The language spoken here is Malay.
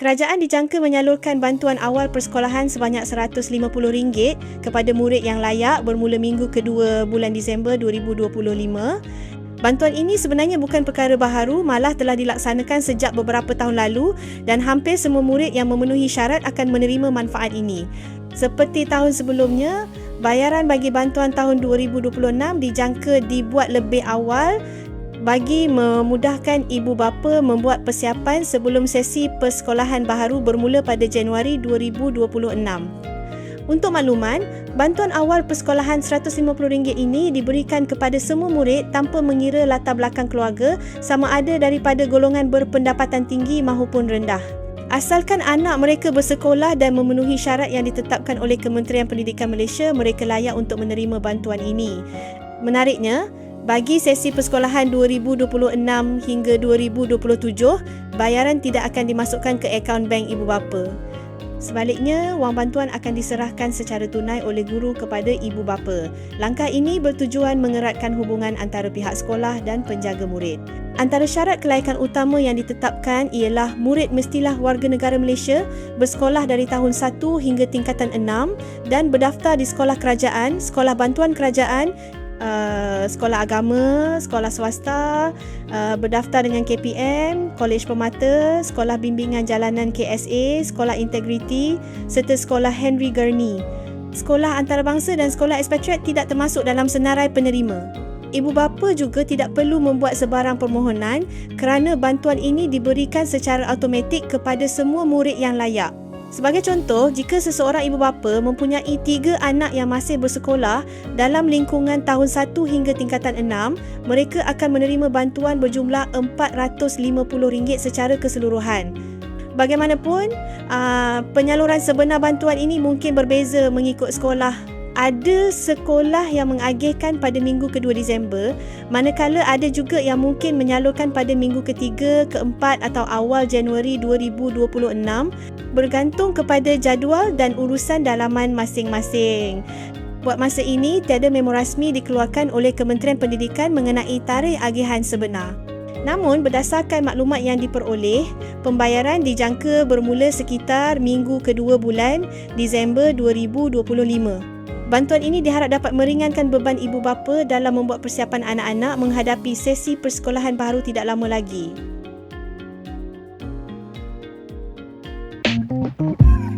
Kerajaan dijangka menyalurkan bantuan awal persekolahan sebanyak RM150 kepada murid yang layak bermula minggu kedua bulan Disember 2025. Bantuan ini sebenarnya bukan perkara baharu, malah telah dilaksanakan sejak beberapa tahun lalu dan hampir semua murid yang memenuhi syarat akan menerima manfaat ini. Seperti tahun sebelumnya, bayaran bagi bantuan tahun 2026 dijangka dibuat lebih awal bagi memudahkan ibu bapa membuat persiapan sebelum sesi persekolahan baharu bermula pada Januari 2026. Untuk makluman, bantuan awal persekolahan RM150 ini diberikan kepada semua murid tanpa mengira latar belakang keluarga sama ada daripada golongan berpendapatan tinggi maupun rendah. Asalkan anak mereka bersekolah dan memenuhi syarat yang ditetapkan oleh Kementerian Pendidikan Malaysia, mereka layak untuk menerima bantuan ini. Menariknya, bagi sesi persekolahan 2026 hingga 2027, bayaran tidak akan dimasukkan ke akaun bank ibu bapa. Sebaliknya, wang bantuan akan diserahkan secara tunai oleh guru kepada ibu bapa. Langkah ini bertujuan mengeratkan hubungan antara pihak sekolah dan penjaga murid. Antara syarat kelayakan utama yang ditetapkan ialah murid mestilah warga negara Malaysia, bersekolah dari tahun 1 hingga tingkatan 6 dan berdaftar di sekolah kerajaan, sekolah bantuan kerajaan uh, sekolah agama, sekolah swasta, uh, berdaftar dengan KPM, Kolej Permata, Sekolah Bimbingan Jalanan KSA, Sekolah Integriti serta Sekolah Henry Gurney. Sekolah antarabangsa dan sekolah expatriate tidak termasuk dalam senarai penerima. Ibu bapa juga tidak perlu membuat sebarang permohonan kerana bantuan ini diberikan secara automatik kepada semua murid yang layak. Sebagai contoh, jika seseorang ibu bapa mempunyai tiga anak yang masih bersekolah dalam lingkungan tahun 1 hingga tingkatan 6, mereka akan menerima bantuan berjumlah RM450 secara keseluruhan. Bagaimanapun, penyaluran sebenar bantuan ini mungkin berbeza mengikut sekolah ada sekolah yang mengagihkan pada minggu kedua Disember manakala ada juga yang mungkin menyalurkan pada minggu ketiga, keempat atau awal Januari 2026 bergantung kepada jadual dan urusan dalaman masing-masing. Buat masa ini, tiada memo rasmi dikeluarkan oleh Kementerian Pendidikan mengenai tarikh agihan sebenar. Namun berdasarkan maklumat yang diperoleh, pembayaran dijangka bermula sekitar minggu kedua bulan Disember 2025. Bantuan ini diharap dapat meringankan beban ibu bapa dalam membuat persiapan anak-anak menghadapi sesi persekolahan baru tidak lama lagi. Thank you.